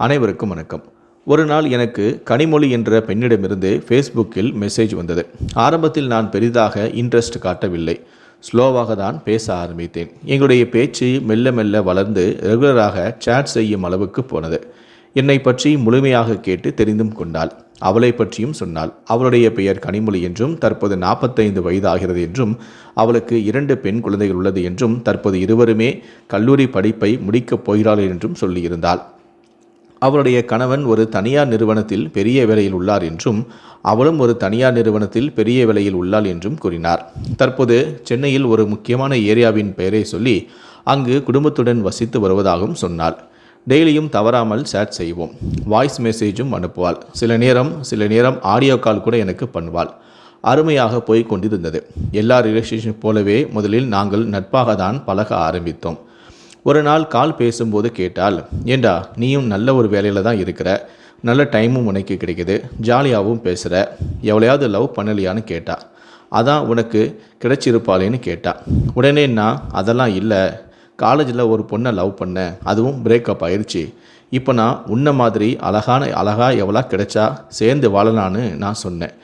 அனைவருக்கும் வணக்கம். ஒரு நாள் எனக்கு கனிமொழி என்ற பெண்ணிடமிருந்து ஃபேஸ்புக்கில் மெசேஜ் வந்தது. ஆரம்பத்தில் நான் பெரிதாக இன்ட்ரெஸ்ட் காட்டவில்லை. ஸ்லோவாக தான் பேச ஆரம்பித்தேன். எங்களுடைய பேச்சு மெல்ல மெல்ல வளர்ந்து ரெகுலராக சேட் செய்யும் அளவுக்கு போனது. என்னை பற்றி முழுமையாக கேட்டு தெரிந்தும் கொண்டாள். அவளை பற்றியும் சொன்னாள். அவளுடைய பெயர் கனிமொழி என்றும் தற்போது நாற்பத்தைந்து வயது ஆகிறது என்றும் அவளுக்கு இரண்டு பெண் குழந்தைகள் உள்ளது என்றும் தற்போது இருவருமே கல்லூரி படிப்பை முடிக்கப் போகிறாள் என்றும் சொல்லியிருந்தாள். அவளுடைய கணவன் ஒரு தனியார் நிறுவனத்தில் பெரிய வேலையில் உள்ளார் என்றும் அவளும் ஒரு தனியார் நிறுவனத்தில் பெரிய வேலையில் உள்ளாள் என்றும் கூறினார். தற்போது சென்னையில் ஒரு முக்கியமான ஏரியாவின் பெயரை சொல்லி அங்கு குடும்பத்துடன் வசித்து வருவதாகவும் சொன்னாள் டெய்லியும் தவறாமல் சேட் செய்வோம். வாய்ஸ் மெசேஜும் அனுப்புவாள். சில நேரம் சில நேரம் ஆடியோ கால் கூட எனக்கு பண்ணுவாள். அருமையாக போய் கொண்டிருந்தது. எல்லா ரிலேஷன்ஷிப் போலவே முதலில் நாங்கள் நட்பாக தான் பழக ஆரம்பித்தோம். ஒரு நாள் கால் பேசும்போது கேட்டால் ஏண்டா நீயும் நல்ல ஒரு வேலையில் தான் இருக்கிற. நல்ல டைமும் உனக்கு கிடைக்குது. ஜாலியாகவும் பேசுகிற எவ்வளையாவது லவ் பண்ணலையான்னு கேட்டா. அதான் உனக்கு கிடைச்சிருப்பாளேன்னு கேட்டா. உடனே நான் அதெல்லாம் இல்லை. காலேஜில் ஒரு பொண்ணை லவ் பண்ணேன் அதுவும் பிரேக்கப் ஆயிடுச்சு இப்போ நான் உன்ன மாதிரி அழகான அழகா எவ்வளோ கிடைச்சா சேர்ந்து வாழலான்னு நான் சொன்னேன்.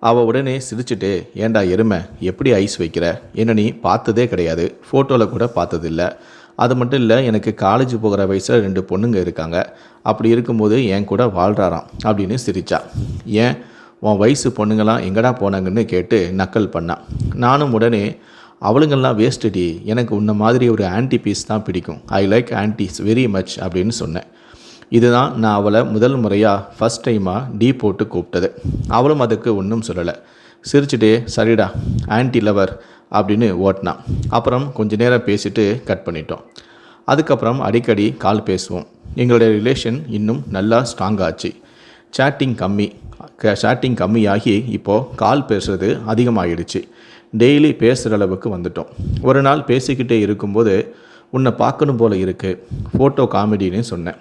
அவள் உடனே சிரிச்சுட்டு ஏண்டா எருமை? எப்படி ஐஸ் வைக்கிற? என்ன நீ பார்த்ததே கிடையாது. ஃபோட்டோவில் கூட பார்த்ததில்ல. அது மட்டும் இல்லை எனக்கு காலேஜ் போகிற வயசில் ரெண்டு பொண்ணுங்க இருக்காங்க. அப்படி இருக்கும்போது என் கூட வாழ்கிறாராம் அப்படின்னு சிரித்தா ஏன்? உன் வயசு பொண்ணுங்களாம் எங்கடா போனாங்கன்னு கேட்டு நக்கல் பண்ணான் நானும் உடனே அவளுங்கெல்லாம் வேஸ்டடி எனக்கு உன்ன மாதிரி ஒரு ஆன்டி பீஸ் தான் பிடிக்கும். I like aunties very much அப்படின்னு சொன்னேன். இதுதான் நான் அவளை முதல் முறையாக ஃபஸ்ட் டைமாக டீ போட்டு கூப்பிட்டது. அவளும் அதுக்கு ஒன்றும் சொல்லலை. சிரிச்சுட்டே சரிடா ஆன்டி லவர் அப்படின்னு ஓட்டினான் அப்புறம் கொஞ்ச நேரம் பேசிட்டு கட் பண்ணிட்டோம். அதுக்கப்புறம் அடிக்கடி கால் பேசுவோம். எங்களுடைய ரிலேஷன் இன்னும் நல்லா ஸ்ட்ராங் ஆச்சு. சேட்டிங் கம்மி சேட்டிங் கம்மியாகி இப்போது கால் பேசுகிறது அதிகமாகிடுச்சு டெய்லி பேசுகிற அளவுக்கு வந்துட்டோம். ஒரு நாள் பேசிக்கிட்டே இருக்கும்போது உன்னை பார்க்கணும் போல் இருக்குது ஃபோட்டோ காமெடின்னு சொன்னேன்.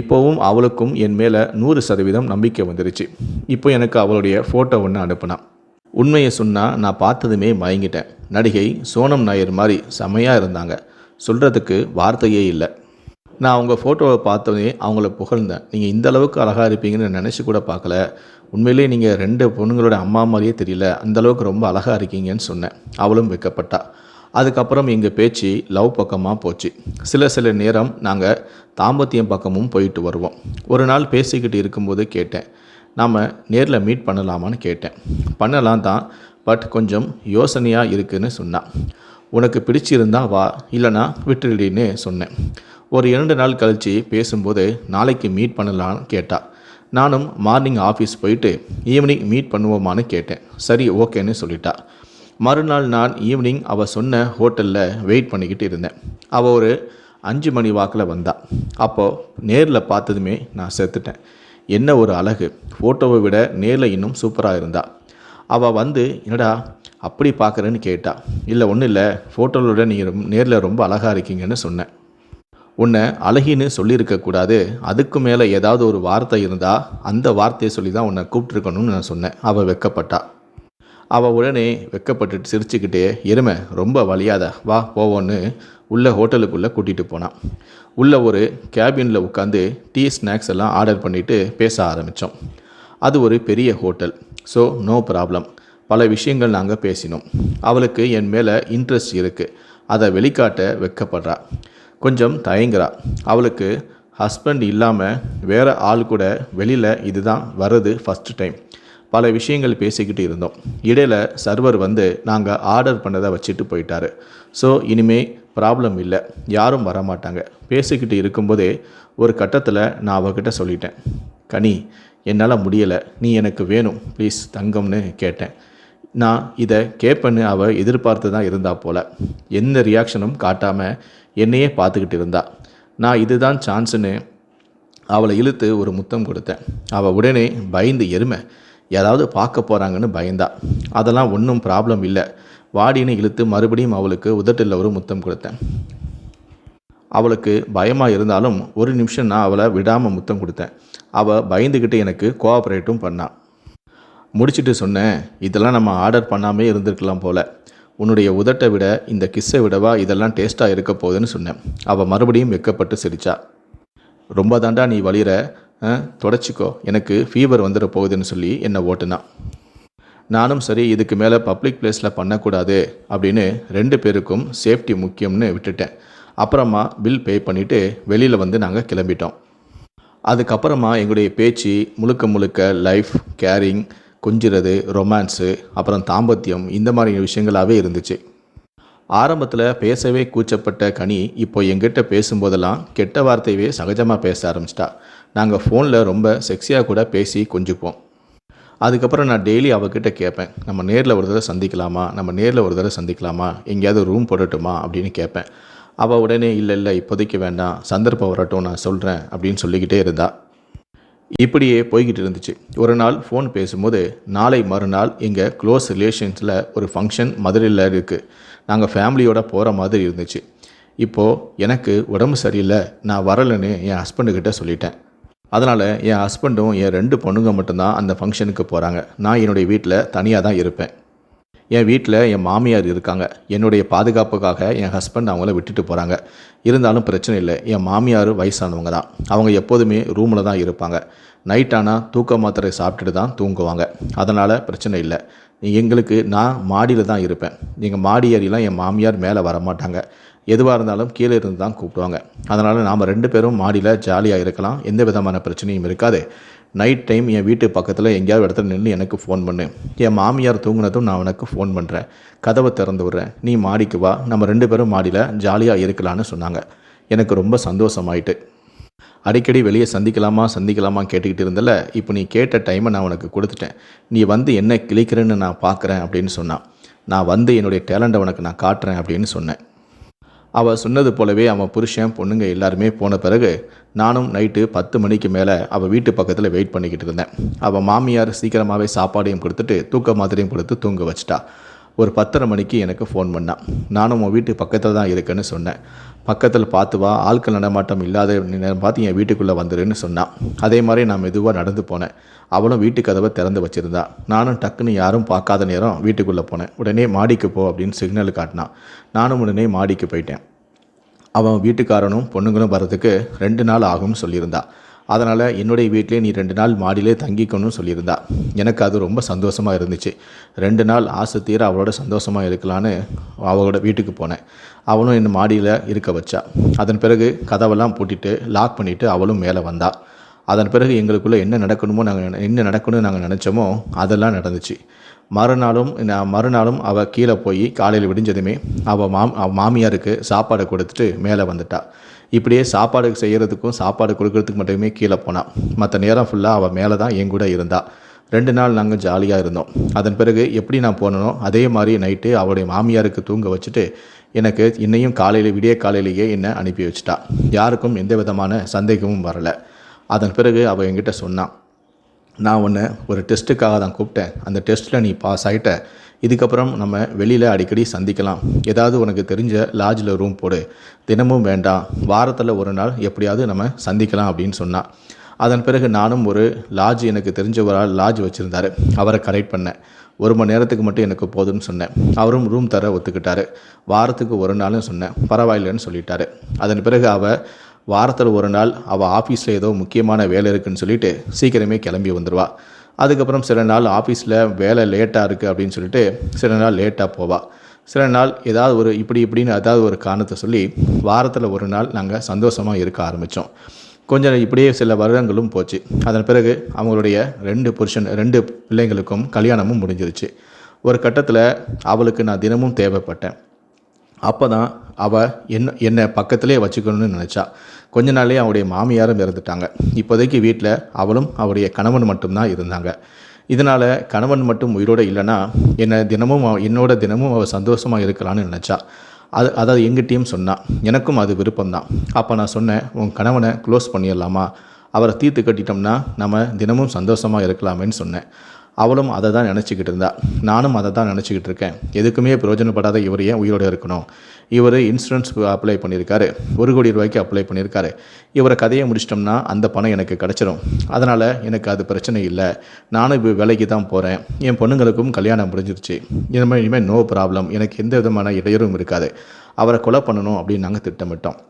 இப்போவும் அவளுக்கும் என் மேலே நூறு சதவீதம் நம்பிக்கை வந்துருச்சு. இப்போ எனக்கு அவளுடைய ஃபோட்டோ ஒன்று அனுப்புனான் உண்மையை சொன்னால் நான் பார்த்ததுமே மயங்கிட்டேன். நடிகை சோனம் நாயர் மாதிரி செமையாக இருந்தாங்க. சொல்கிறதுக்கு வார்த்தையே இல்லை. நான் அவங்க ஃபோட்டோவை பார்த்தோன்னே அவங்கள புகழ்ந்தேன். நீங்கள் இந்த அளவுக்கு அழகாக இருப்பீங்கன்னு நினச்சி கூட பார்க்கல. உண்மையிலேயே நீங்கள் ரெண்டு பொண்ணுங்களோட அம்மா மாதிரியே தெரியல. அந்தளவுக்கு ரொம்ப அழகாக இருக்கீங்கன்னு சொன்னேன். அவளும் வைக்கப்பட்டா. அதுக்கப்புறம் எங்கள் பேச்சு லவ் பக்கமாக போச்சு. சில சில நேரம் நாங்கள் தாம்பத்தியம் பக்கமும் போயிட்டு வருவோம். ஒரு நாள் பேசிக்கிட்டு இருக்கும்போது கேட்டேன். நாம் நேரில் மீட் பண்ணலாமான்னு கேட்டேன். பண்ணலாம் தான் பட் கொஞ்சம் யோசனையாக இருக்குன்னு சொன்னான் உனக்கு பிடிச்சிருந்தா வா இல்லைனா விட்டுடின்னு சொன்னேன். ஒரு இரண்டு நாள் கழித்து பேசும்போது நாளைக்கு மீட் பண்ணலான்னு கேட்டா. நானும் மார்னிங் ஆஃபீஸ் போயிட்டு ஈவினிங் மீட் பண்ணுவோமான்னு கேட்டேன். சரி ஓகேன்னு சொல்லிட்டா. மறுநாள் நான் ஈவினிங் அவள் சொன்ன ஹோட்டலில் வெயிட் பண்ணிக்கிட்டு இருந்தேன். அவள் ஒரு அஞ்சு மணி வாக்கில் வந்தா. அப்போது நேரில் பார்த்ததுமே நான் செத்துட்டேன். என்ன ஒரு அழகு. ஃபோட்டோவை விட நேரில் இன்னும் சூப்பராக இருந்தா. அவள் வந்து என்னடா அப்படி பார்க்குறேன்னு கேட்டா. இல்லை ஒன்றும் இல்லை. ஃபோட்டோவில் நீ நேரில் ரொம்ப அழகாக இருக்கீங்கன்னு சொன்னேன். உன்னை அழகின்னு சொல்லியிருக்கக்கூடாது அதுக்கு மேலே ஏதாவது ஒரு வார்த்தை இருந்தால் அந்த வார்த்தையை சொல்லி தான் உன்னை கூப்பிட்டுருக்கணும்னு நான் சொன்னேன். அவள் வெக்கப்பட்டா. அவள் உடனே வெக்கப்பட்டுட்டு சிரிச்சுக்கிட்டே எருமை ரொம்ப வழியாத வா போவோன்னு. உள்ள ஹோட்டலுக்குள்ளே கூட்டிகிட்டு போனான் உள்ள ஒரு கேபினில் உட்காந்து டீ ஸ்நாக்ஸ் எல்லாம் ஆர்டர் பண்ணிவிட்டு பேச ஆரம்பித்தோம் அது ஒரு பெரிய ஹோட்டல் ஸோ நோ ப்ராப்ளம் பல விஷயங்கள் நாங்கள் பேசினோம். அவளுக்கு என் மேலே இன்ட்ரெஸ்ட் இருக்குது அதை வெளிக்காட்ட வெக்கப்படுறா. கொஞ்சம் தயங்குறா. அவளுக்கு ஹஸ்பண்ட் இல்லாமல் வேறு ஆள் கூட வெளியில் இதுதான் வர்றது ஃபஸ்ட்டு டைம் பல விஷயங்கள் பேசிக்கிட்டு இருந்தோம். இடையில் சர்வர் வந்து நாங்கள் ஆர்டர் பண்ணதை வச்சுட்டு போயிட்டாரு. ஸோ இனிமே ப்ராப்ளம் இல்லை. யாரும் வரமாட்டாங்க. பேசிக்கிட்டு இருக்கும்போதே ஒரு கட்டத்தில் நான் அவகிட்ட சொல்லிட்டேன். கனி என்னால் முடியலை. நீ எனக்கு வேணும். ப்ளீஸ் தங்கம்னு கேட்டேன். நான் இதை கேட்பேன்னு அவள் எதிர்பார்த்து தான் இருந்தா போல. எந்த ரியாக்ஷனும் காட்டாமல் என்னையே பார்த்துக்கிட்டு இருந்தா. நான் இதுதான் சான்ஸுன்னு அவளை இழுத்து ஒரு முத்தம் கொடுத்தேன். அவள் உடனே பயந்து எருமை. யாராவது பார்க்க போகிறாங்கன்னு பயந்தா. அதெல்லாம் ஒன்றும் ப்ராப்ளம் இல்லை. வாடின்னு இழுத்து மறுபடியும் அவளுக்கு உதட்டில் ஒரு முத்தம் கொடுத்தேன். அவளுக்கு பயமாக இருந்தாலும் ஒரு நிமிஷம் நான் அவளை விடாமல் முத்தம் கொடுத்தேன். அவள் பயந்துக்கிட்டு எனக்கு கோஆப்ரேட்டும் பண்ணாள் முடிச்சுட்டு சொன்னேன் இதெல்லாம் நம்ம ஆர்டர் பண்ணாமே இருந்திருக்கலாம் போல. உன்னுடைய உதட்டை விட இந்த கிஸ்ஸை விடவா இதெல்லாம் டேஸ்ட்டாக இருக்க போகுதுன்னு சொன்னேன். அவள் மறுபடியும் வெக்கப்பட்டு சிரிச்சா. ரொம்ப தாண்டா நீ வழிகிற தொடச்சிக்கோ. எனக்கு ஃபீவர் வந்துட போகுதுன்னு சொல்லி என்னை ஓட்டுனா. நானும் சரி இதுக்கு மேலே பப்ளிக் பிளேஸில் பண்ணக்கூடாது அப்படின்னு ரெண்டு பேருக்கும் சேஃப்டி முக்கியம்னு விட்டுட்டேன். அப்புறமா பில் பே பண்ணிவிட்டு வெளியில் வந்து நாங்கள் கிளம்பிட்டோம். அதுக்கப்புறமா எங்களுடைய பேச்சு முழுக்க முழுக்க லைஃப் கேரிங் கொஞ்சிறது ரொமான்ஸு அப்புறம் தாம்பத்தியம் இந்த மாதிரி விஷயங்களாகவே இருந்துச்சு. ஆரம்பத்தில் பேசவே கூச்சப்பட்ட கனி இப்போ எங்கிட்ட பேசும்போதெல்லாம் கெட்ட வார்த்தையவே சகஜமாக பேச ஆரம்பிச்சிட்டா. நாங்கள் ஃபோனில் ரொம்ப செக்ஸியாக கூட பேசி கொஞ்சிப்போம். அதுக்கப்புறம் நான் டெய்லி அவகிட்ட கேட்பேன் நம்ம நேரில் ஒரு தடவை சந்திக்கலாமா? நம்ம நேரில் ஒரு தடவை சந்திக்கலாமா? எங்கேயாவது ரூம் போடட்டுமா? அப்படின்னு கேட்பேன். அவள் உடனே இல்லை இல்லை இப்போதைக்கு வேண்டாம். சந்தர்ப்பம் வரட்டும் நான் சொல்கிறேன் அப்படின்னு சொல்லிக்கிட்டே இருந்தா. இப்படியே போய்கிட்டு இருந்துச்சு. ஒரு நாள் ஃபோன் பேசும்போது நாளை மறுநாள் எங்கள் க்ளோஸ் ரிலேஷன்ஸில் ஒரு ஃபங்க்ஷன் மதுரையில் இருக்குது நாங்கள் ஃபேமிலியோட போகிற மாதிரி இருந்துச்சு. இப்போது எனக்கு உடம்பு சரியில்லை. நான் வரலைன்னு என் ஹஸ்பண்டுக்கிட்ட சொல்லிட்டேன். அதனால் என் ஹஸ்பண்டும் என் ரெண்டு பொண்ணுங்க மட்டும்தான் அந்த ஃபங்க்ஷனுக்கு போகிறாங்க நான் என்னுடைய வீட்டில் தனியாக தான் இருப்பேன். என் வீட்டில் என் மாமியார் இருக்காங்க. என்னுடைய பாதுகாப்புக்காக என் ஹஸ்பண்ட் அவங்கள விட்டுட்டு போகிறாங்க இருந்தாலும் பிரச்சனை இல்லை. என் மாமியார் வயசானவங்க தான். அவங்க எப்போதுமே ரூமில் தான் இருப்பாங்க. நைட் ஆனால் தூக்க மாத்திரை சாப்பிட்டுட்டு தான் தூங்குவாங்க. அதனால் பிரச்சனை இல்லை. எங்களுக்கு நான் மாடியில் தான் இருப்பேன். எங்கள் மாடி ஏறிலாம் என் மாமியார் மேலே வர மாட்டாங்க எதுவாக இருந்தாலும் கீழே இருந்து தான் கூப்பிடுவாங்க. அதனால் நாம் ரெண்டு பேரும் மாடியில் ஜாலியாக இருக்கலாம். எந்த விதமான பிரச்சனையும் இருக்காது. நைட் டைம் என் வீட்டு பக்கத்தில் எங்கேயாவது இடத்துல நின்று எனக்கு ஃபோன் பண்ணு. என் மாமியார் தூங்கினதும் நான் உனக்கு ஃபோன் பண்ணுறேன் கதவை திறந்து விட்றேன். நீ மாடிக்கு வா. நம்ம ரெண்டு பேரும் மாடியில் ஜாலியாக இருக்கலான்னு சொன்னாங்க. எனக்கு ரொம்ப சந்தோஷமாயிட்டு. அடிக்கடி வெளியே சந்திக்கலாமா சந்திக்கலாமா கேட்டுக்கிட்டு இருந்தல இப்போ நீ கேட்ட டைமை நான் உனக்கு கொடுத்துட்டேன். நீ வந்து என்ன கிளிக்கிறேன்னு நான் பார்க்குறேன் அப்படின்னு சொன்னான். நான் வந்து என்னுடைய டேலண்ட்டை உனக்கு நான் காட்டுறேன் அப்படின்னு சொன்னேன். அவள் சொன்னது போலவே அவன் புருஷன் பொண்ணுங்க எல்லாருமே போன பிறகு நானும் நைட்டு பத்து மணிக்கு மேலே அவள் வீட்டு பக்கத்தில் வெயிட் பண்ணிக்கிட்டு இருந்தேன். அவள் மாமியார் சீக்கிரமாகவே சாப்பாடையும் கொடுத்துட்டு தூக்க மாத்திரையும் கொடுத்து தூங்க வச்சிட்டா. ஒரு பத்தரை மணிக்கு எனக்கு ஃபோன் பண்ணான் நானும் உன் வீட்டு பக்கத்தில் தான் இருக்கேன்னு சொன்னேன். பக்கத்தில் பார்த்து வா ஆட்கள் நடமாட்டம் இல்லாத நேரம் பார்த்து என் வீட்டுக்குள்ளே வந்துடுன்னு சொன்னான் அதே மாதிரி நான் மெதுவாக நடந்து போனேன். அவளும் வீட்டு கதவை திறந்து வச்சுருந்தா. நானும் டக்குன்னு யாரும் பார்க்காத நேரம் வீட்டுக்குள்ளே போனேன். உடனே மாடிக்கு போ அப்படின்னு சிக்னல் காட்டினான் நானும் உடனே மாடிக்கு போயிட்டேன். அவன் வீட்டுக்காரனும் பொண்ணுங்களும் வர்றதுக்கு ரெண்டு நாள் ஆகும்னு சொல்லியிருந்தா. அதனால் என்னுடைய வீட்டிலே நீ ரெண்டு நாள் மாடியிலே தங்கிக்கணும்னு சொல்லியிருந்தா. எனக்கு அது ரொம்ப சந்தோஷமாக இருந்துச்சு. ரெண்டு நாள் ஆசை தீர அவளோட சந்தோஷமாக இருக்கலான்னு அவளோட வீட்டுக்கு போனேன். அவனும் என் மாடியில் இருக்க வச்சா. அதன் பிறகு கதவெல்லாம் பூட்டிட்டு லாக் பண்ணிவிட்டு அவளும் மேலே வந்தாள் அதன் பிறகு எங்களுக்குள்ளே என்ன நடக்கணுமோ நாங்கள் என்ன நடக்கணும்னு நாங்கள் நினச்சோமோ அதெல்லாம் நடந்துச்சு. மறுநாளும் நான் மறுநாளும் அவள் கீழே போய் காலையில் விடிஞ்சதுமே அவள் மாம் மாமியாருக்கு சாப்பாடை கொடுத்துட்டு மேலே வந்துட்டா. இப்படியே சாப்பாடு செய்கிறதுக்கும் சாப்பாடு கொடுக்கறதுக்கு மட்டுமே கீழே போனான் மற்ற நேரம் ஃபுல்லாக அவள் மேலே தான் என் கூட இருந்தாள் ரெண்டு நாள் நாங்கள் ஜாலியாக இருந்தோம். அதன் பிறகு எப்படி நான் போனனோ அதே மாதிரி நைட்டு அவளுடைய மாமியாருக்கு தூங்க வச்சுட்டு எனக்கு இன்னையும் காலையில் விடிய காலையிலேயே என்னை அனுப்பி வச்சுட்டா. யாருக்கும் எந்த விதமான சந்தேகமும் வரலை. அதன் பிறகு அவள் என்கிட்ட சொன்னான் நான் உன்னை ஒரு டெஸ்ட்டுக்காக தான் கூப்பிட்டேன். அந்த டெஸ்ட்டில் நீ பாஸ் ஆகிட்ட இதுக்கப்புறம் நம்ம வெளியில் அடிக்கடி சந்திக்கலாம். ஏதாவது உனக்கு தெரிஞ்ச லாட்ஜில் ரூம் போடு. தினமும் வேண்டாம். வாரத்தில் ஒரு நாள் எப்படியாவது நம்ம சந்திக்கலாம் அப்படின்னு சொன்னான் அதன் பிறகு நானும் ஒரு லாட்ஜ் எனக்கு தெரிஞ்ச ஒரு ஆள் லாட்ஜ் வச்சுருந்தாரு. அவரை கரெக்ட் பண்ணேன் ஒரு மணி நேரத்துக்கு மட்டும் எனக்கு போதும்னு சொன்னேன். அவரும் ரூம் தர ஒத்துக்கிட்டாரு. வாரத்துக்கு ஒரு நாளும் சொன்னேன். பரவாயில்லைன்னு சொல்லிட்டாரு. அதன் பிறகு அவள் வாரத்தில் ஒரு நாள் அவள் ஆஃபீஸில் ஏதோ முக்கியமான வேலை இருக்குன்னு சொல்லிட்டு சீக்கிரமே கிளம்பி வந்துடுவா அதுக்கப்புறம் சில நாள் ஆஃபீஸில் வேலை லேட்டாக இருக்குது அப்படின்னு சொல்லிட்டு சில நாள் லேட்டாக போவாள் சில நாள் ஏதாவது ஒரு இப்படி இப்படின்னு ஏதாவது ஒரு காரணத்தை சொல்லி வாரத்தில் ஒரு நாள் நாங்கள் சந்தோஷமாக இருக்க ஆரம்பித்தோம் கொஞ்சம் இப்படியே சில வருடங்களும் போச்சு. அதன் பிறகு அவங்களுடைய ரெண்டு புருஷன் ரெண்டு பிள்ளைங்களுக்கும் கல்யாணமும் முடிஞ்சிருச்சு. ஒரு கட்டத்தில் அவளுக்கு நான் தினமும் தேவைப்பட்டேன். அப்போ தான் அவள் என்ன என்னை பக்கத்திலே வச்சுக்கணும்னு நினச்சா. கொஞ்ச நாளே அவருடைய மாமியாரும் இறந்துட்டாங்க. இப்போதைக்கு வீட்டில் அவளும் அவருடைய கணவன் மட்டும்தான் இருந்தாங்க. இதனால் கணவன் மட்டும் உயிரோடு இல்லைன்னா என்னை தினமும் என்னோட தினமும் அவள் சந்தோஷமாக இருக்கலாம்னு நினச்சா. அது அதாவது எங்கிட்டேயும் சொன்னான் எனக்கும் அது விருப்பம்தான். அப்போ நான் சொன்னேன் உன் கணவனை க்ளோஸ் பண்ணிடலாமா? அவரை தீர்த்து கட்டிட்டோம்னா நம்ம தினமும் சந்தோஷமாக இருக்கலாமேன்னு சொன்னேன். அவளும் அதை தான் நினச்சிக்கிட்டு இருந்தா. நானும் அதை தான் நினச்சிக்கிட்டு இருக்கேன். எதுக்குமே பிரயோஜனப்படாத இவர் ஏன் உயிரோடு இருக்கணும்? இவர் இன்சூரன்ஸ் அப்ளை பண்ணியிருக்காரு. ஒரு கோடி ரூபாய்க்கு அப்ளை பண்ணியிருக்காரு. இவரை கதையை முடிச்சிட்டோம்னா அந்த பணம் எனக்கு கிடச்சிரும். அதனால் எனக்கு அது பிரச்சனை இல்லை. நானும் இப்போ வேலைக்கு தான் போகிறேன் என் பொண்ணுங்களுக்கும் கல்யாணம் முடிஞ்சிருச்சு. இனிமேல் இனிமேல் நோ ப்ராப்ளம் எனக்கு எந்த விதமான இடையூறும் இருக்காது. அவரை கொலை பண்ணணும் அப்படின்னு நாங்கள் திட்டமிட்டோம்.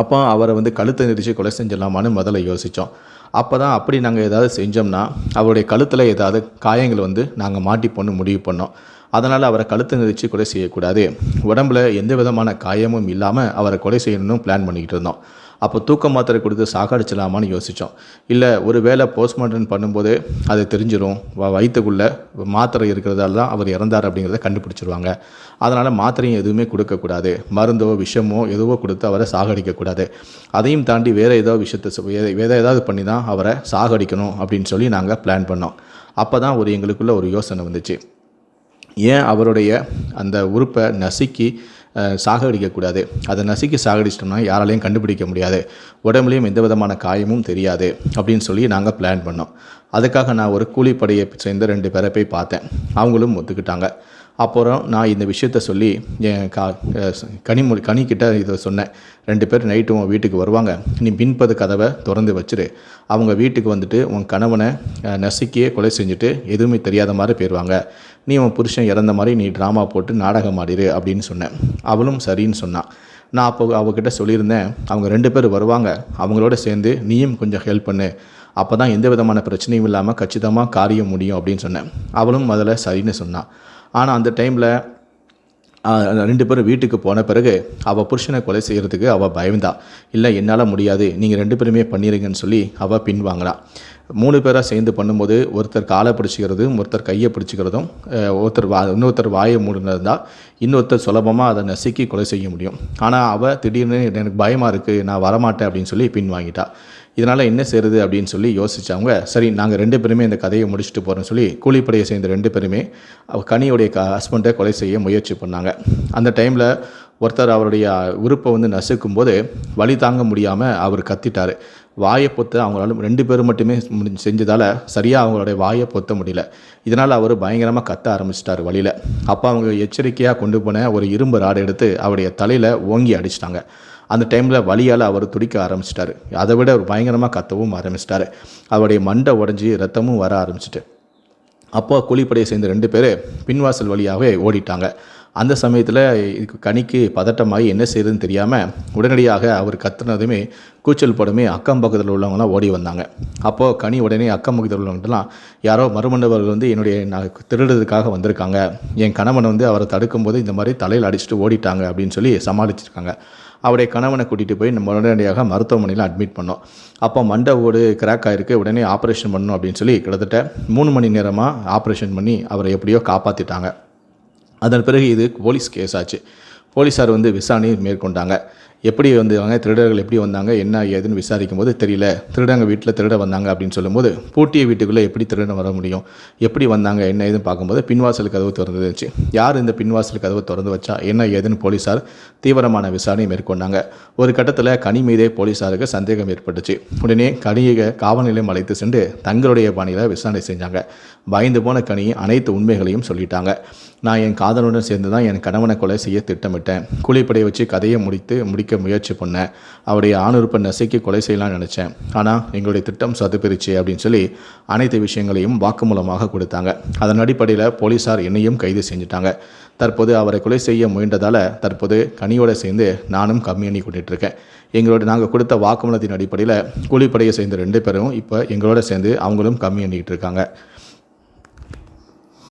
அப்போ அவரை வந்து கழுத்தை நெரிச்சு கொலை செஞ்சிடலாமான்னு முதல்ல யோசித்தோம் அப்போ தான் அப்படி நாங்கள் ஏதாவது செஞ்சோம்னா அவருடைய கழுத்தில் ஏதாவது காயங்கள் வந்து நாங்கள் மாட்டிப்போன்னு முடிவு பண்ணோம். அதனால் அவரை கழுத்தை நெரிச்சு கொலை செய்யக்கூடாது. உடம்புல எந்த விதமான காயமும் இல்லாமல் அவரை கொலை செய்யணும்னு பிளான் பண்ணிக்கிட்டு இருந்தோம். அப்போ தூக்க மாத்திரை கொடுத்து சாகடிச்சிடலாமான்னு யோசித்தோம் இல்லை ஒரு வேளை போஸ்ட்மார்ட்டம் பண்ணும்போது அது தெரிஞ்சிடும் வயிற்றுக்குள்ளே மாத்திரை இருக்கிறதால தான் அவர் இறந்தார் அப்படிங்கிறத கண்டுபிடிச்சிருவாங்க. அதனால் மாத்திரையும் எதுவுமே கொடுக்கக்கூடாது மருந்தோ விஷமோ எதுவோ கொடுத்து அவரை சாகடிக்கக்கூடாது அதையும் தாண்டி வேறு ஏதோ விஷயத்தை வேறு ஏதாவது பண்ணி தான் அவரை சாகடிக்கணும் அப்படின்னு சொல்லி நாங்கள் பிளான் பண்ணோம். அப்போ தான் ஒரு எங்களுக்குள்ள ஒரு யோசனை வந்துச்சு. ஏன் அவருடைய அந்த உறுப்பை நசுக்கி சாகடிக்கக்கூடாது. அதை நசுக்கி சாகடிச்சிட்டோம்னா யாராலையும் கண்டுபிடிக்க முடியாது. உடம்புலையும் எந்த விதமான காயமும் தெரியாது அப்படின்னு சொல்லி நாங்கள் பிளான் பண்ணோம். அதுக்காக நான் ஒரு கூலிப்படையை சேர்ந்த ரெண்டு பேரை போய் பார்த்தேன். அவங்களும் ஒத்துக்கிட்டாங்க. அப்புறம் நான் இந்த விஷயத்த சொல்லி என் கா கனிமொழி கனிக்கிட்ட இதை சொன்னேன். ரெண்டு பேர் நைட்டு உன் வீட்டுக்கு வருவாங்க. நீ பின்பது கதவை திறந்து வச்சிரு. அவங்க வீட்டுக்கு வந்துட்டு உன் கணவனை நசுக்கியே கொலை செஞ்சுட்டு எதுவுமே தெரியாத மாதிரி போயிடுவாங்க நீ உன் புருஷன் இறந்த மாதிரி நீ ட்ராமா போட்டு நாடகம் ஆடிரு அப்படின்னு சொன்னேன். அவளும் சரின்னு சொன்னான் நான் அப்போ அவகிட்ட சொல்லியிருந்தேன் அவங்க ரெண்டு பேர் வருவாங்க அவங்களோட சேர்ந்து நீயும் கொஞ்சம் ஹெல்ப் பண்ணு. அப்போ தான் எந்த விதமான பிரச்சனையும் இல்லாமல் கச்சிதமாக காரியம் முடியும் அப்படின்னு சொன்னேன். அவளும் முதல்ல சரின்னு சொன்னான் ஆனால் அந்த டைமில் ரெண்டு பேரும் வீட்டுக்கு போன பிறகு அவள் புருஷனை கொலை செய்கிறதுக்கு அவள் பயந்தா. இல்லை என்னால் முடியாது. நீங்கள் ரெண்டு பேருமே பண்ணிடுங்கன்னு சொல்லி அவள் பின்வாங்கினா மூணு பேராக சேர்ந்து பண்ணும்போது ஒருத்தர் காலை பிடிச்சிக்கிறதும் ஒருத்தர் கையை பிடிச்சிக்கிறதும் ஒருத்தர் வா இன்னொருத்தர் வாயை மூடினதா இன்னொருத்தர் சுலபமாக அதை நசுக்கி கொலை செய்ய முடியும். ஆனால் அவள் திடீர்னு எனக்கு பயமாக இருக்குது நான் வரமாட்டேன் அப்படின்னு சொல்லி பின் வாங்கிட்டா. இதனால் என்ன செய்கிறது அப்படின்னு சொல்லி யோசிச்சவங்க சரி நாங்கள் ரெண்டு பேருமே இந்த கதையை முடிச்சுட்டு போகிறோம்னு சொல்லி கூலிப்படையை சேர்ந்த ரெண்டு பேருமே கனியுடைய க ஹஸ்பண்டை கொலை செய்ய முயற்சி பண்ணாங்க. அந்த டைமில் ஒருத்தர் அவருடைய உறுப்பை வந்து நசுக்கும் போது வழி தாங்க முடியாமல் அவர் கத்திட்டார். வாயை பொத்த அவங்களால ரெண்டு பேரும் மட்டுமே செஞ்சதால் சரியாக அவங்களுடைய வாயை பொத்த முடியல. இதனால் அவர் பயங்கரமாக கத்த ஆரம்பிச்சிட்டார் வழியில். அப்போ அவங்க எச்சரிக்கையாக கொண்டு போன ஒரு இரும்பு ராடு எடுத்து அவருடைய தலையில் ஓங்கி அடிச்சிட்டாங்க. அந்த டைமில் வலியால் அவர் துடிக்க ஆரம்பிச்சிட்டாரு. அதை விட அவர் பயங்கரமாக கத்தவும் ஆரம்பிச்சிட்டாரு. அவருடைய மண்டை உடஞ்சி ரத்தமும் வர ஆரம்பிச்சிட்டு. அப்போ கூலிப்படையை சேர்ந்த ரெண்டு பேர் பின்வாசல் வழியாகவே ஓடிட்டாங்க. அந்த சமயத்தில் இதுக்கு கனிக்கு பதட்டமாகி என்ன செய்யுதுன்னு தெரியாமல் உடனடியாக அவர் கத்துனதுமே கூச்சல் போடுமே அக்கம் பக்கத்தில் உள்ளவங்களாம் ஓடி வந்தாங்க. அப்போது கனி உடனே அக்கம் பக்கத்தில் உள்ளவங்கலாம் யாரோ மறுமண்டவர்கள் வந்து என்னுடைய நான் திருடுறதுக்காக வந்திருக்காங்க. என் கணவன் வந்து அவரை தடுக்கும்போது இந்த மாதிரி தலையில் அடிச்சுட்டு ஓடிட்டாங்க. அப்படின்னு சொல்லி சமாளிச்சிருக்காங்க. அவருடைய கணவனை கூட்டிகிட்டு போய் நம்ம உடனடியாக மருத்துவமனையில் அட்மிட் பண்ணோம். அப்போ மண்டை ஓடு கிராக் ஆகிருக்கு உடனே ஆப்ரேஷன் பண்ணணும் அப்படின்னு சொல்லி கிட்டத்தட்ட மூணு மணி நேரமாக ஆப்ரேஷன் பண்ணி அவரை எப்படியோ காப்பாற்றிட்டாங்க அதன் பிறகு இது போலீஸ் கேஸ் ஆச்சு. போலீஸார் வந்து விசாரணை மேற்கொண்டாங்க. எப்படி வந்தாங்க திருடர்கள் எப்படி வந்தாங்க என்ன ஏதுன்னு விசாரிக்கும் போது தெரியல. திருடங்க வீட்டில் திருட வந்தாங்க அப்படின்னு சொல்லும்போது பூட்டிய வீட்டுக்குள்ளே எப்படி திருடன் வர முடியும் எப்படி வந்தாங்க என்ன ஏதுன்னு பார்க்கும்போது பின்வாசல் கதவு திறந்துருந்துச்சு யார் இந்த பின்வாசல் கதவு திறந்து வச்சா என்ன ஏதுன்னு போலீஸார் தீவிரமான விசாரணை மேற்கொண்டாங்க. ஒரு கட்டத்தில் கனி மீதே போலீஸாருக்கு சந்தேகம் ஏற்பட்டுச்சு. உடனே கனியை காவல் நிலையம் அழைத்து சென்று தங்களுடைய பாணியில் விசாரணை செஞ்சாங்க. பயந்து போன கனி அனைத்து உண்மைகளையும் சொல்லிட்டாங்க. நான் என் காதலுடன் சேர்ந்து தான் என் கணவனை கொலை செய்ய திட்டமிட்டேன். கூலிப்படையை வச்சு கதையை முடித்து முடிக்க முயற்சி பண்ணேன். அவருடைய ஆணுறுப்பை நசுக்கி கொலை செய்யலாம்னு நினச்சேன். ஆனால் எங்களுடைய திட்டம் சொதப்பிருச்சு அப்படின்னு சொல்லி அனைத்து விஷயங்களையும் வாக்குமூலமாக கொடுத்தாங்க. அதன் அடிப்படையில் போலீஸார் என்னையும் கைது செஞ்சுட்டாங்க. தற்போது அவரை கொலை செய்ய முயன்றதால் தற்போது கனியோடு சேர்ந்து நானும் கம்மி எண்ணி எங்களோட நாங்கள் கொடுத்த வாக்குமூலத்தின் அடிப்படையில் கூலிப்படையை சேர்ந்த ரெண்டு பேரும் இப்போ எங்களோட சேர்ந்து அவங்களும் கம்மி எண்ணிக்கிட்டு இருக்காங்க.